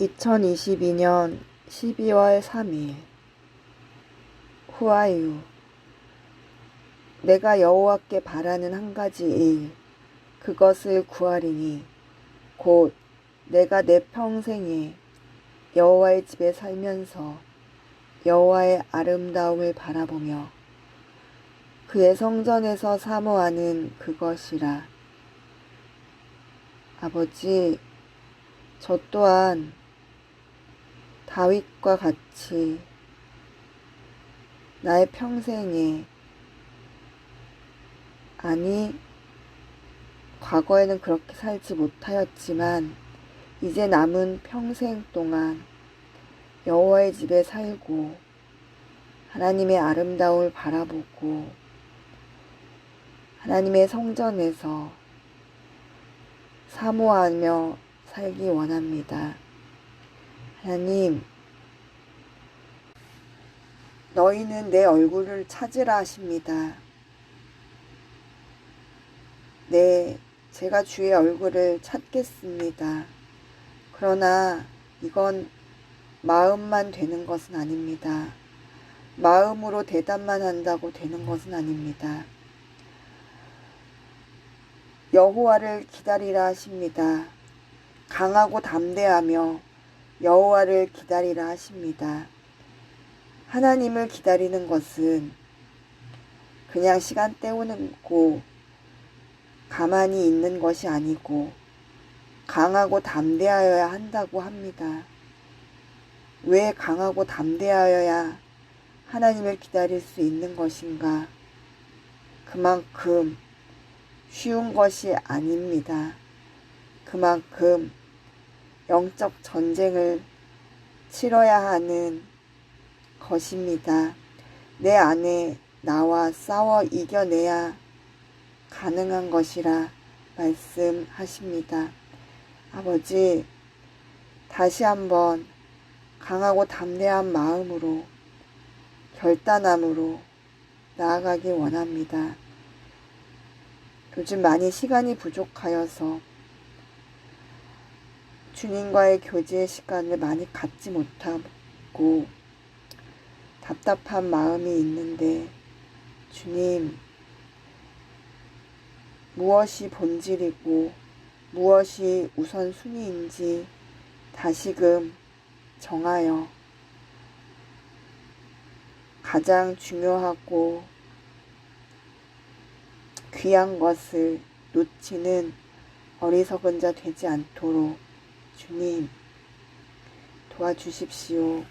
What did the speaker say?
2022년 12월 3일. 후아유. 내가 여호와께 바라는 한 가지 일 그것을 구하리니 곧 내가 내 평생에 여호와의 집에 살면서 여호와의 아름다움을 바라보며 그의 성전에서 사모하는 그것이라. 아버지 저 또한 다윗과 같이 나의 평생에 아니 과거에는 그렇게 살지 못하였지만 이제 남은 평생 동안 여호와의 집에 살고 하나님의 아름다움을 바라보고 하나님의 성전에서 사모하며 살기 원합니다. 하나님, 너희는 내 얼굴을 찾으라 하십니다. 네, 제가 주의 얼굴을 찾겠습니다. 그러나 이건 마음만 되는 것은 아닙니다. 마음으로 대답만 한다고 되는 것은 아닙니다. 여호와를 기다리라 하십니다. 강하고 담대하며 여호와를 기다리라 하십니다. 하나님을 기다리는 것은 그냥 시간 때우는 고 가만히 있는 것이 아니고 강하고 담대하여야 한다고 합니다. 왜 강하고 담대하여야 하나님을 기다릴 수 있는 것인가? 그만큼 쉬운 것이 아닙니다. 그만큼 영적 전쟁을 치러야 하는 것입니다. 내 안에 나와 싸워 이겨내야 가능한 것이라 말씀하십니다. 아버지, 다시 한번 강하고 담대한 마음으로 결단함으로 나아가기 원합니다. 요즘 많이 시간이 부족하여서 주님과의 교제의 시간을 많이 갖지 못하고 답답한 마음이 있는데 주님 무엇이 본질이고 무엇이 우선순위인지 다시금 정하여 가장 중요하고 귀한 것을 놓치는 어리석은 자 되지 않도록 주님 도와주십시오.